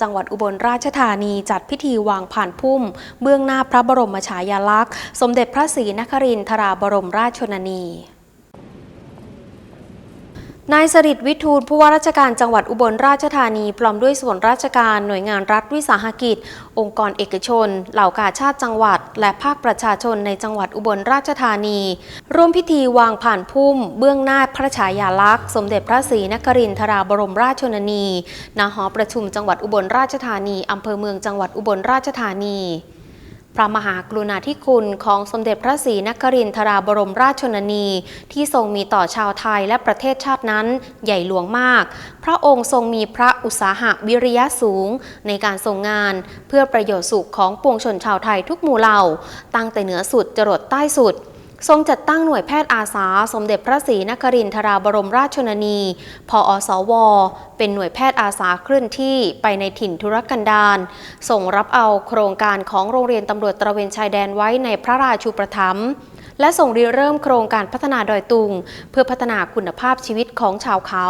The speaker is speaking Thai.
จังหวัดอุบลราชธานีจัดพิธีวางผ่านพุ่ม เบื้องหน้าพระบรมฉายาลักษณ์ สมเด็จพระศรีนครินทราบรมราชชนนี นายสริตวิทูลผู้ว่าราชการจังหวัดอุบลราชธานีพร้อมด้วยส่วนราชการหน่วยงานรัฐวิสาหกิจ องค์กรเอกชน เหล่ากาชาติจังหวัด และภาคประชาชนในจังหวัดอุบลราชธานี ร่วมพิธีวางผ่านพุ่ม เบื้องหน้าพระฉายาลักษณ์ สมเด็จพระศรีนครินทราบรมราชชนนีณหอประชุมจังหวัดอุบลราชธานีอำเภอเมืองจังหวัดอุบลราชธานี พระมหากรุณาธิคุณของสมเด็จพระศรีนครินทราบรมราชชนนี ที่ทรงมีต่อชาวไทยและประเทศชาตินั้นใหญ่หลวงมาก พระองค์ทรงมีพระอุตสาหะวิริยะสูง ในการทรงงาน เพื่อประโยชน์สุขของปวงชนชาวไทยทุกหมู่เหล่า ตั้งแต่เหนือสุดจรดใต้สุด ทรงจัดตั้งหน่วยแพทย์อาสา สมเด็จพระศรีนครินทราบรมราชชนนี พออสว เป็นหน่วยแพทย์อาสาเคลื่อนที่ไปในถิ่นธุรกันดารส่งรับเอาโครงการของโรงเรียนตำรวจตระเวนชายแดนไว้ในพระราชูประทัมภ์และส่งริเริ่มโครงการพัฒนาดอยตุง เพื่อพัฒนาคุณภาพชีวิตของชาวเขา